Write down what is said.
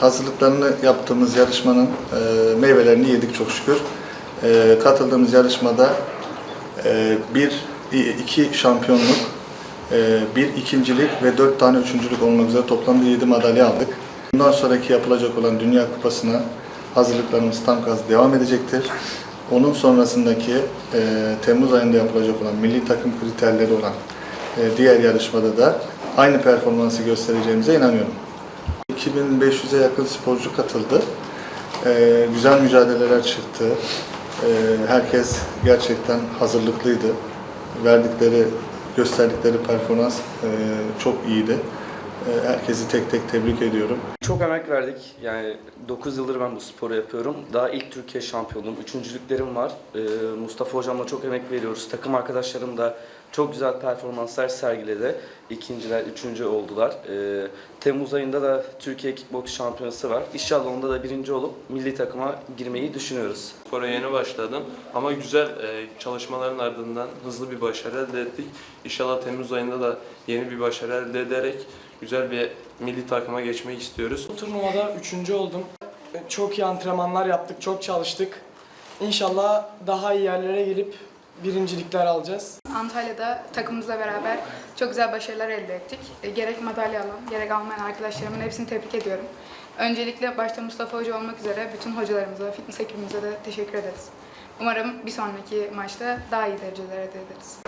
Hazırlıklarını yaptığımız yarışmanın e, meyvelerini yedik çok şükür. E, katıldığımız yarışmada e, bir, iki şampiyonluk, e, bir ikincilik ve dört tane üçüncülük olmak üzere toplamda yedi madalya aldık. Bundan sonraki yapılacak olan Dünya Kupası'na hazırlıklarımız tam gaz devam edecektir. Onun sonrasındaki e, Temmuz ayında yapılacak olan milli takım kriterleri olan e, diğer yarışmada da aynı performansı göstereceğimize inanıyorum. 2500'e yakın sporcu katıldı. Ee, güzel mücadeleler çıktı. Ee, herkes gerçekten hazırlıklıydı. Verdikleri, gösterdikleri performans e, çok iyiydi. Ee, herkesi tek tek tebrik ediyorum. Çok emek verdik. Yani 9 yıldır ben bu sporu yapıyorum. Daha ilk Türkiye şampiyonluğum, üçüncülüklerim var. Ee, Mustafa hocamla çok emek veriyoruz. Takım arkadaşlarım da çok güzel performanslar sergiledi. İkinciler, üçüncü oldular. Ee, Temmuz ayında da Türkiye Kickbox Şampiyonası var. İnşallah onda da birinci olup milli takıma girmeyi düşünüyoruz. Spora yeni başladım ama güzel e, çalışmaların ardından hızlı bir başarı elde ettik. İnşallah Temmuz ayında da yeni bir başarı elde ederek güzel bir milli takıma geçmek istiyoruz. Bu turnuvada üçüncü oldum. Çok iyi antrenmanlar yaptık, çok çalıştık. İnşallah daha iyi yerlere gelip birincilikler alacağız. Antalya'da takımımızla beraber çok güzel başarılar elde ettik. E, gerek madalya alan, gerek almayan arkadaşlarımın hepsini tebrik ediyorum. Öncelikle başta Mustafa Hoca olmak üzere bütün hocalarımıza, fitness ekibimize de teşekkür ederiz. Umarım bir sonraki maçta daha iyi dereceler elde ederiz.